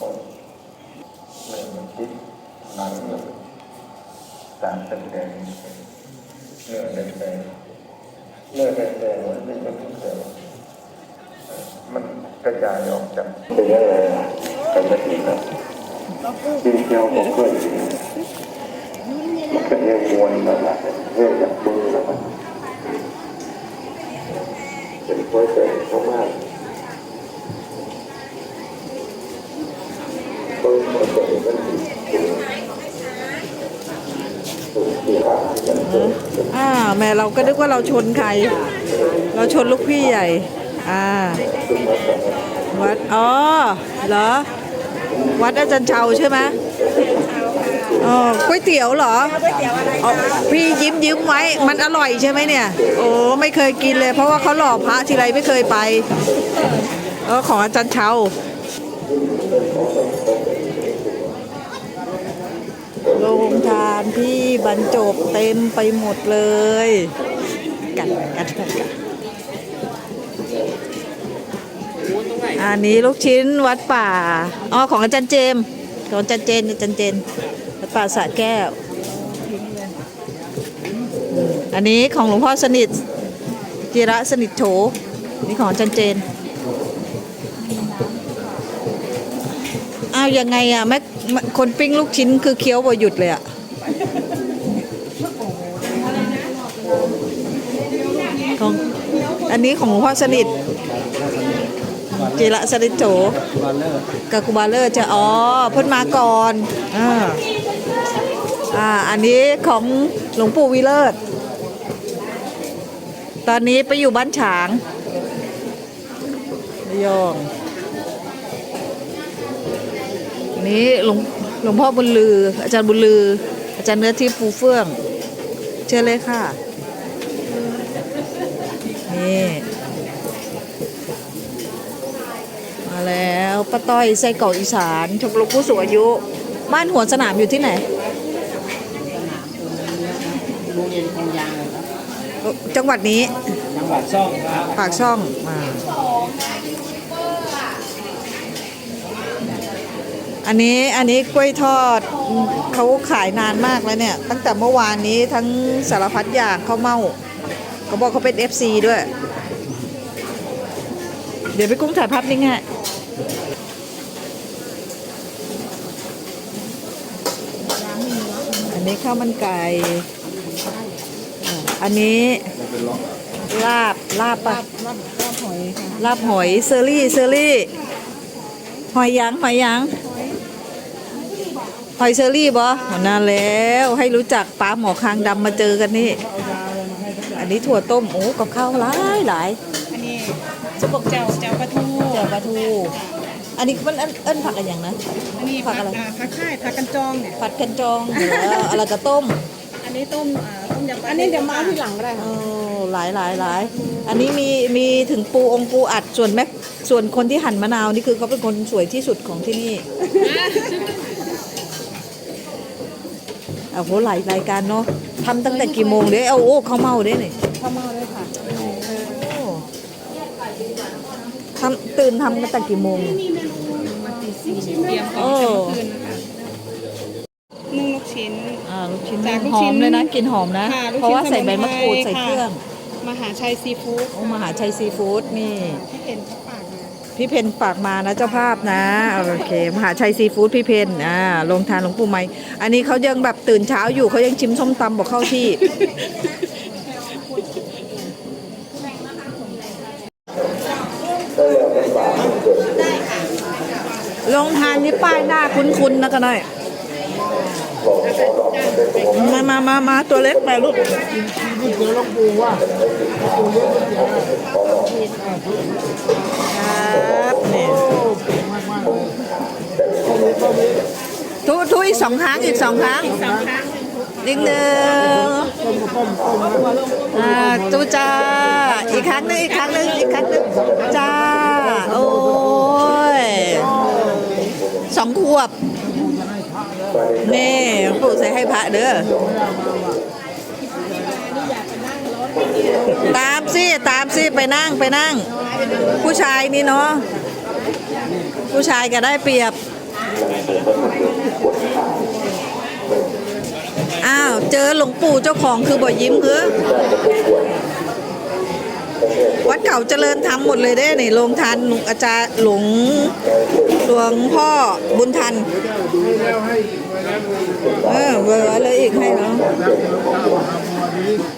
เริ่มมันคิดมาเรื่องตามแสดงเนื้องแดงเนื้องแดงๆมันไม่เป็นเขียวมันกระจายออกจากเป็นอะไรกันนาทีครับที่เที่ยวผมก็อยู่มันเป็นเรื่องมวลนั่นแหละเรื่องจากมือแล้วมันเป็นค่อยเป็นเขามาก อ่าแม่เราก็นึกว่าเราชนใคร เราชนลูกพี่ใหญ่ อ่า วัด อ๋อ เหรอ วัดอาจารย์เชาใช่ไหมอ๋อก๋วยเตี๋ยวเหรออ๋อพี่ยิ้มยิ้มไว้ มันอร่อยใช่ไหมเนี่ย โอ้ไม่เคยกินเลย เพราะว่าเขาหล่อพระทีไรไม่เคยไปเออของอาจารย์เชา โรงทานพี่บรรจบเต็มไปหมดเลย กันกันกันอันนี้ลูกชิ้นวัดป่าอ๋อของอาจารย์เจมของอาจารย์เจนอาจารย์เจนวัดป่าสะแก้ว อันนี้ของหลวงพ่อสนิทจิระสนิทโฉนี่ของอาจารย์เจน อ้าวยังไงอะแม่คนปิ้งลูกชิ้นคือเคี้ยวบ่หยุดเลยอะของอันนี้ของหลวงพ่อสนิทจิระสนิทโฉกับกูบาเลอร์จะอ๋อเพิ่นมาก่อนอ่าอ่าอันนี้ของหลวงปู่วิเลิศตอนนี้ไปอยู่บ้านฉางยองอั นนี้หลวงหลวงพ่อบุญลือ อาจารย์บุญลือ อาจารย์เนื้อที่ปูเฟื่อง เชิญเลยค่ะ นี่ มาแล้วป้าต้อยไส้กรอกอีสานชมรมผู้สูงอายุ บ้านหัวสนามอยู่ที่ไหน โรงเรียนคงยางเลยครับจังหวัดนี้ จังหวัดซ่องครับปากช่องมา อันนี้อันนี้กล้วยทอดเขาขายนานมากแล้วเนี่ย ตั้งแต่เมื่อวานนี้ทั้งสารพัดอย่างข้าวเม่าเขาบอกเขาเป็น FC ด้วย เดี๋ยวไปกุ้งถ่ายภาพนิ่งให้อันนี้ข้าวมันไก่อันนี้ลาบลาบปะรับหอยลาบหอยเซอรี่เซอรี่หอยยังหอยยัง หอยเซอรี่บอนานแล้วให้รู้จักปลาหมอคางดำมาเจอกันนี่ อันนี้ถั่วต้มโอ้กับข้าวหลายหลายอันนี้จะบอกเจ้าเจ้าปลาทูเจียวปลาทู อันนี้มันเอิ้นเอิ้นผักอะไรอย่างนะอันนี้ผักอะไราผักค่ายผักกันจองเนี่ยผัดกันจองหรือว่าอะไรกระต้ม อันนี้ต้มอ่าต้มยำอันนี้เดี๋ยวมาเอาที่หลังก็ได้โอ้ค่ะหลายหลายหลายอันนี้มีมีถึงปูองค์ปูอัดส่วนแม็กส่วนคนที่หั่นมะนาวนี่คือเขาเป็นคนสวยที่สุดของที่นี่เอา โหหลายรายการเนาะทำตั้งแต่กี่โมงเด้เอาโอ้ข้าวเมาเด้นี่ข้าวเมาด้วยค่ะโอ้ทำตื่นทำกันแต่กี่โมงมาตีสี่เตรียมขโอ้ องจะมาคืนนะคะนึ่งลูกชิ้น อ่าลูกชิ้นจากลูกหอชิ้มนเลยนะกลินหอมนะ ค่ะลูกชิ้นเพราะว่าใส่ใบมะกรูดสมุนไพรใส่เครื่องมหาชัยซีฟู้ดโอ้มหาชัยซีฟู้ดนี่ ที่เห็นเขาปากมา พี่เพนฝากมานะเจ้าภาพนะโอเคมหาชัยซีฟู้ดพี่เพนอ่าลงทานหลวงปู่ไหมอันนี้เขายังแบบตื่นเช้าอยู่เขายังชิมส้มตำบอกเข้าที่ ลงทานนี่ป้ายหน้าคุ้นๆนะกันหน่อยมามามามาตัวเล็กไปลูก อีกสองครั้งอีกสองครั้งอีกหนึ่งอ่าตูจ้าอีกครั้งหนึงอีกครั้งหนึงอีกครั้งหนึงจ้าโอ้ยสองขวบนี่ปู่ใส่ให้พระเด้อตามสิตามสิไปนั่งไปนั่ง ผู้ชายนี่เนาะผู้ชายก็ได้เปรียบ อ้าว เจอหลวงปู่เจ้าของคือบ่อยิ้มเฮ้อวัดเก่าเจริญธรรมหมดเลยเด้นี่โรงทานหลวงอาจารย์หลวงหลวงพ่อบุญทันเออเบอร์อะไรอีกให้เนาะ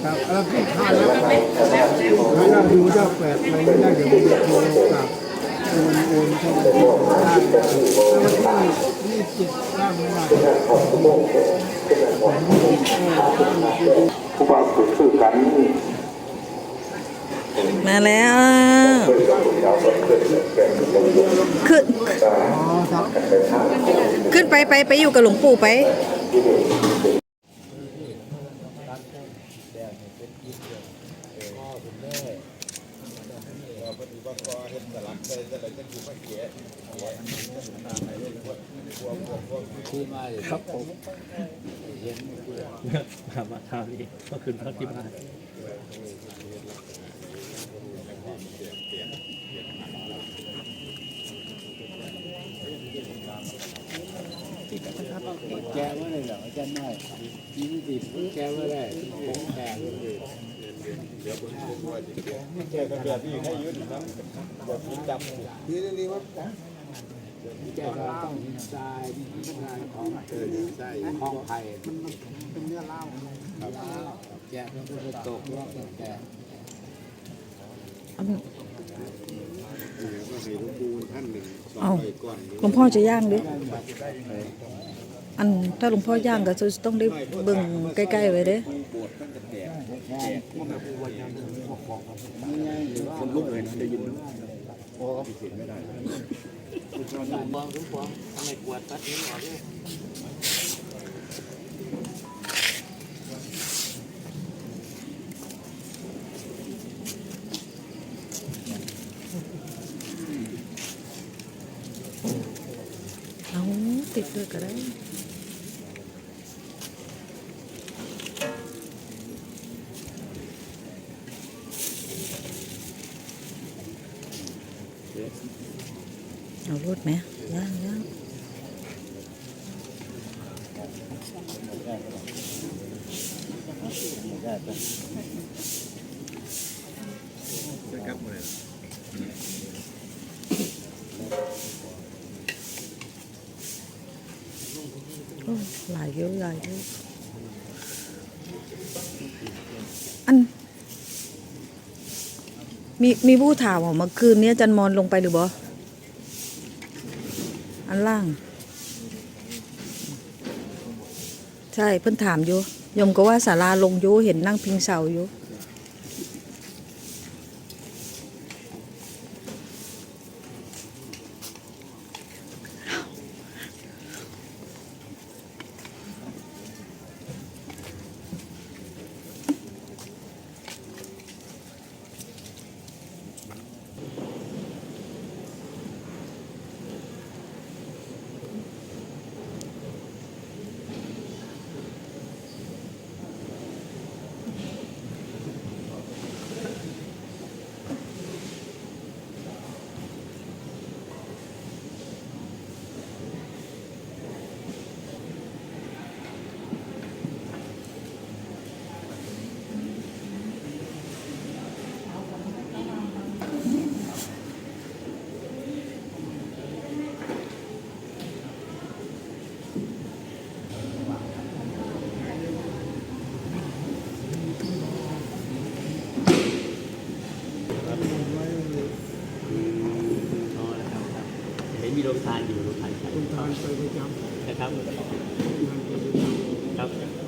ครับแล้วพี่ทานแล้วดูเจ้าแปดอะไรไม่ได้เดี๋ยวผมจะโทรกลับ โอนโอนเข้าไปได้แล้วที่ยี่สิบร่างไม่ได้ผู้ว่าฝึกสื่อกันมาแล้วขึ้นขึ้นไปไปไปอยู่กับหลวงปู่ไป มามาทำนี่ก็คืนพักที่บ้านแกว่าอะไรเหรออาจารย์น้อยยี่สิบแกว่าอะไรผมแพงเลย แกก็แบบนี้ให้ยืนนะแบบนี้จำนี่นี่ว่าแกก็ต้องทรายทรายของของไผ่มันเป็นเนื้อเล่าครับแกก็จะตกรอบแกเอาหลวงพ่อจะย่างดิ อันถ้าหลวงพ่อย่างก็จะต้องได้เบิ่งใกล้ๆไว้เด้คนลุกเลยนะได้ยินเอาติดด้วยก็ได้ เอารถไหมย่างย่างโอ้หลายเยอะหลายเยอะอัน มีมีผู้ถามว่าเมื่อคืนนี้จันมอนลงไปหรือบ่อันล่าง ใช่เพิ่นถามอยู่ยมก็ว่าสาราลงอยู่เห็นนั่งพิงเสาอยู่ โรงทานอยู่โรงทานใช่โรงทานไระจนะครับครับ